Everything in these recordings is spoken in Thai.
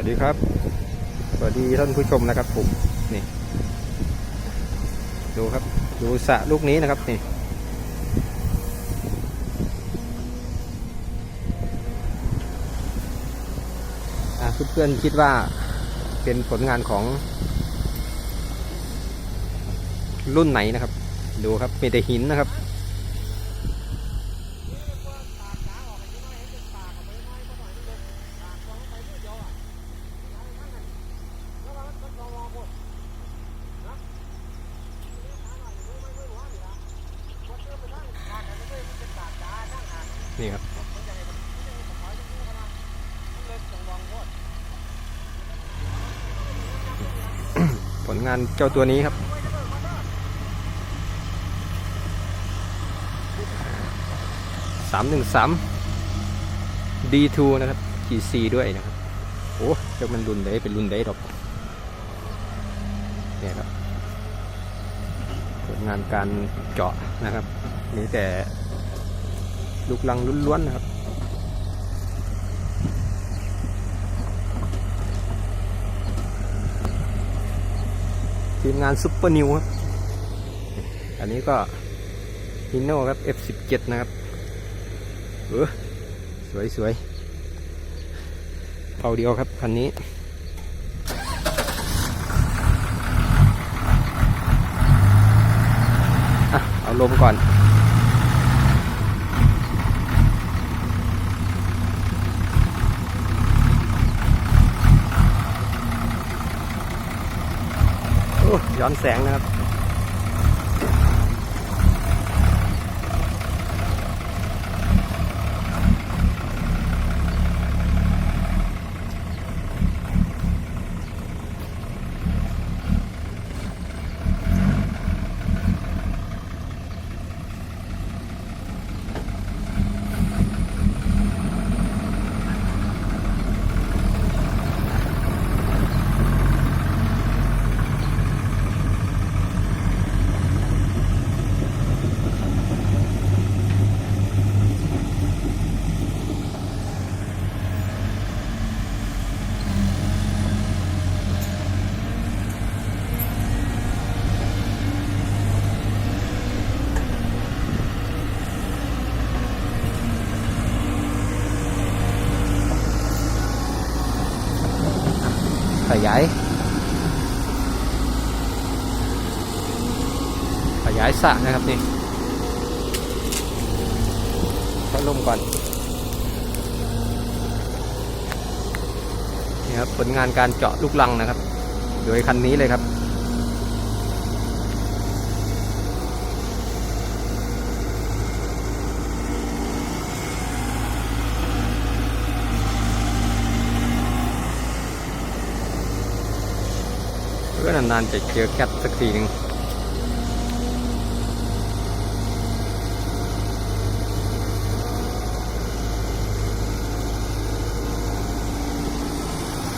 วัสดีครับ สวัสดีท่านผู้ชมนะครับผมนี่ ดูครับ ดูสระลูกนี้นะครับนี่อะเพื่อนๆคิดว่าเป็นผลงานของ รุ่นไหนนะครับ ดูครับมีแต่หินนะครับ ผลงานเจ้าตัวนี้ครับ สามหนึ่งสาม D2 นะครับ G4 ด้วยนะครับ โอ้เจ้ามันรุนได้เป็นรุนได้ดอก เนี่ยครับ ผลงานการเจาะนะครับ มีแต่ลูกลังล้วนๆนะครับ ทีมงานซุปเปอร์นิวครับ อันนี้ก็ฮินโน่ครับ F17 นะครับเออสวยสวยเผาเดียวครับ คันนี้เอาลมก่อน โอ้ ย้อนแสงนะครับ ยาย ขยายสระนะครับนี่พัดลมก่อนนี่ครับผลงานการเจาะลูกลังนะครับ โดยคันนี้เลยครับ นานๆจะเจอแคทสักทีหนึ่ง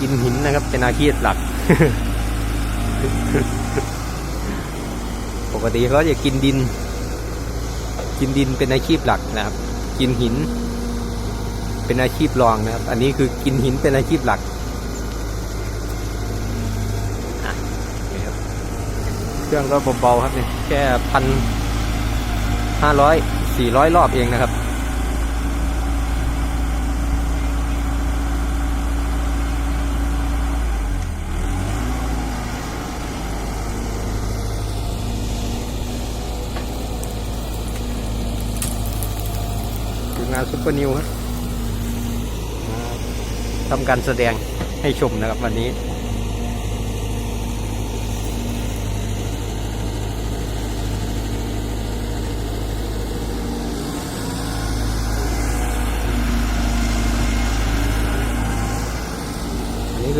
กินหินนะครับ เป็นอาชีพหลัก ปกติเขาจะกินดิน กินดินเป็นอาชีพหลักนะครับ กินหิน เป็นอาชีพรองนะครับ อันนี้คือกินหินเป็นอาชีพหลัก นี่ครับ เครื่องก็เบาๆครับเนี่ยแค่พันห้าร้อยสี่ร้อยรอบเองนะครับงานซุปเปอร์นิวครับทำการแสดงให้ชมนะครับวันนี้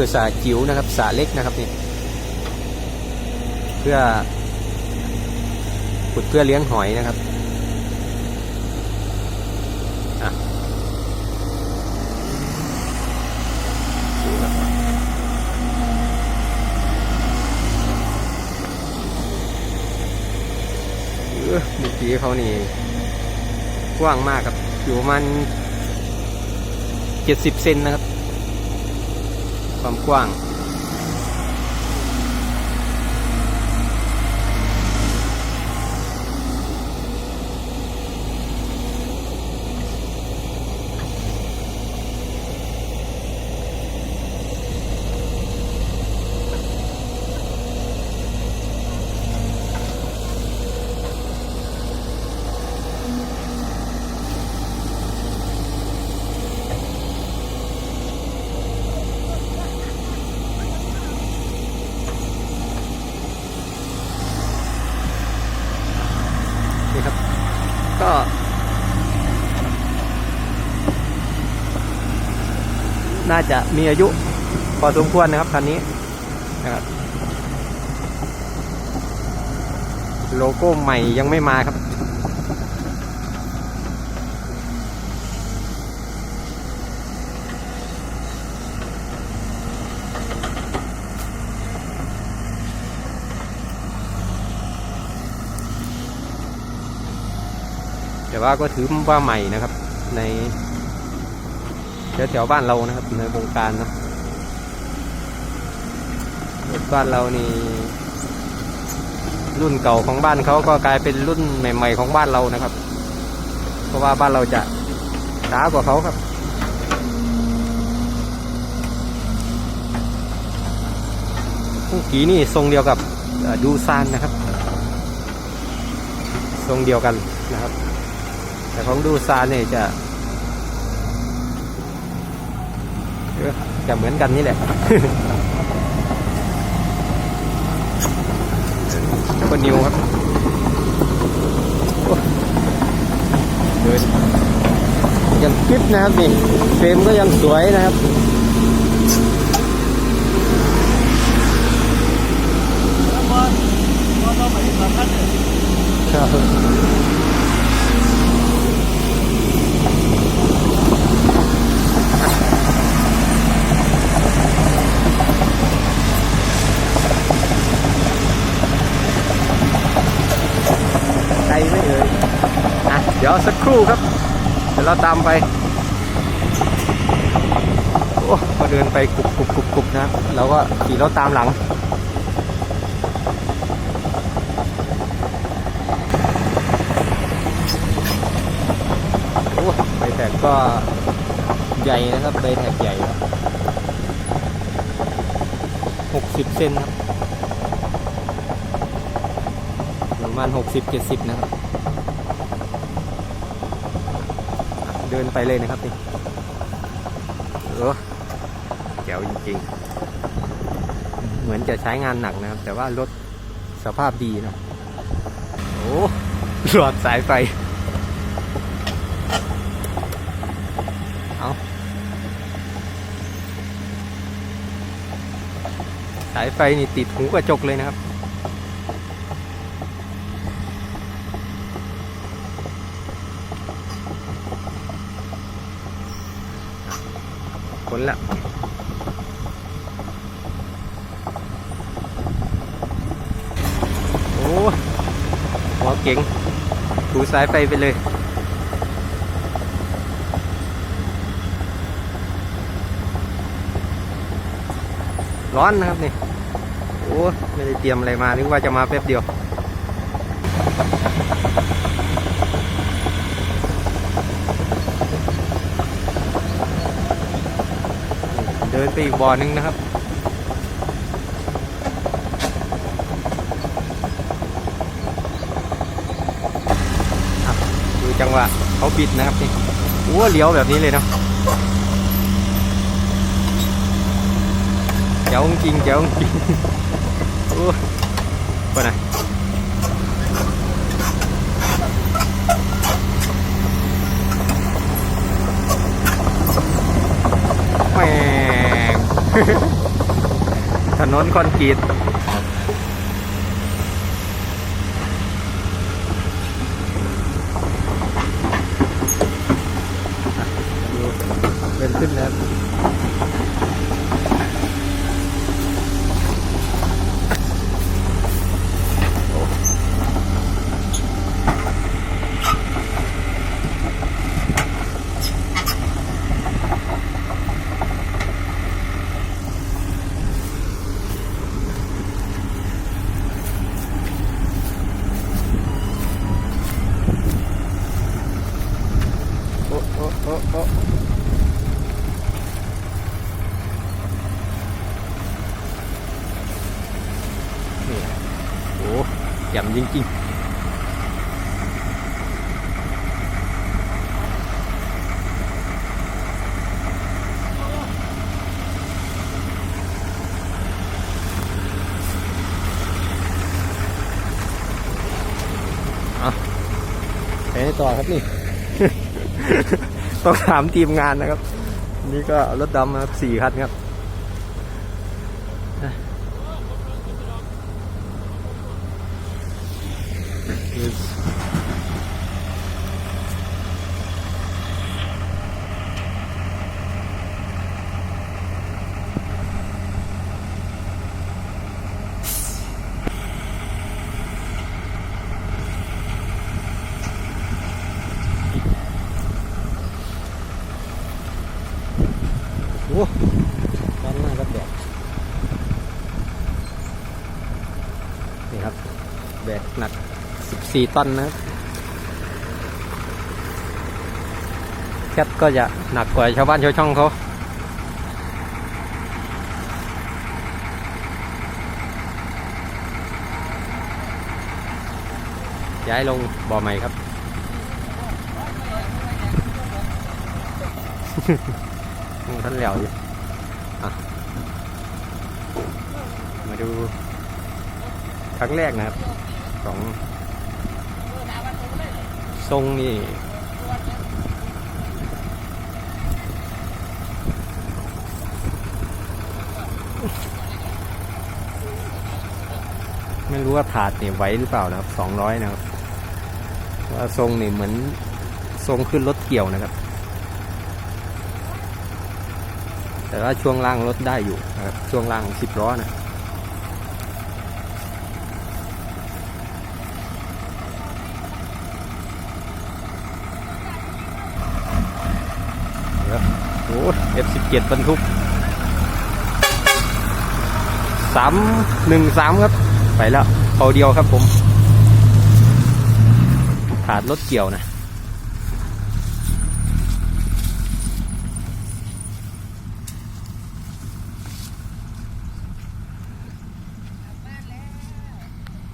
คือสาจิ๋วนะครับสาเล็กนะครับนี่เพื่อขุดเพื่อเลี้ยงหอยนะครับอะดูครับเออเมื่อกี้เขานี่กว้างมากครับ อยู่ประมาณเจ็ดสิบเซนนะครับ ความกว้าง นี่ครับ ก็น่าจะมีอายุพอสมควรนะครับคันนี้นะครับ โลโก้ใหม่ยังไม่มาครับ แต่ว่าก็ถือว่าใหม่นะครับ ในแถวๆบ้านเรานะครับ ในวงการเนาะบ้านเรานี่รุ่นเก่าของบ้านเขาก็กลายเป็นรุ่นใหม่ ๆ ของบ้านเรานะครับ เพราะว่าบ้านเราจะช้ากว่าเขาครับผู้กีนี่ทรงเดียวกับดูซานนะครับ ทรงเดียวกันนะครับ แต่ของดูซานเนี่ยจะ จะเหมือนกันนี่แหละก็นิวครับเดินยังคลิปนะครับนี่ เฟรมก็ยังสวยนะครับครับไกลไม่เอ่ยอะ เดี๋ยวสักครู่ครับเดี๋ยวเราตามไปโอ้ก็เดินไปกรุบกรุบกรุบกรุบนะเราก็ขี่รถตามหลัง โอ้ใบแท็กก็ใหญ่นะครับใบแท็กใหญ่หกสิบเซนครับประมาณหกสิบเจ็ดสิบนะครับอะ เดินไปเลยนะครับนี่เออแจ๋วจริงๆ เหมือนจะใช้งานหนักนะครับ แต่ว่ารถสภาพดีนะโอ้หลอดสายไฟเอาสายไฟนี่ติดหูกระจกเลยนะครับ คนละโอ้หัวเก๋งถูสายไฟไปเลยร้อนนะครับนี่ โอ้ ไม่ได้เตรียมอะไรมา นึกว่าจะมาแป๊บเดียว ดินไปอีกบ่อนึงนะครับ ดูจังหวะเขาปิดนะครับนี่โอ้เลี้ยวแบบนี้เลยเนาะเจ้าจริงเจ้าจริงโอ้ไปไหนหม่ง ถ นนคอนกรีตอะดูเดินขึ้นนะครับ โจริงๆเอาไปต่อครับนี่ ต้องถามทีมงานนะครับ นี่ก็รถดำครับสี่คันครับ โอ้ด้านหน้าก็แบกนี่ครับแบกหนัก 14ตันนะครับแคทก็จะหนักกว่าชาวบ้านชาวช่องเขาย้ายลงบ่อใหม่ครับ ท่านเหลียวอยู่มาดูครั้งแรกนะครับของ ทรงนี่ไม่รู้ว่าถาดเนี่ยไหวหรือเปล่านะครับสองร้อยนะครับว่าทรงนี่เหมือนทรงขึ้นรถเกี่ยวนะครับ แต่ว่าช่วงล่างรถได้อยู่นะครับช่วงล่างสิบล้อนะครับ โอ้ F17 บรรทุกสามหนึ่งสามครับ ไปแล้วเอาเดียวครับผม ขาดรถเกี่ยวนะ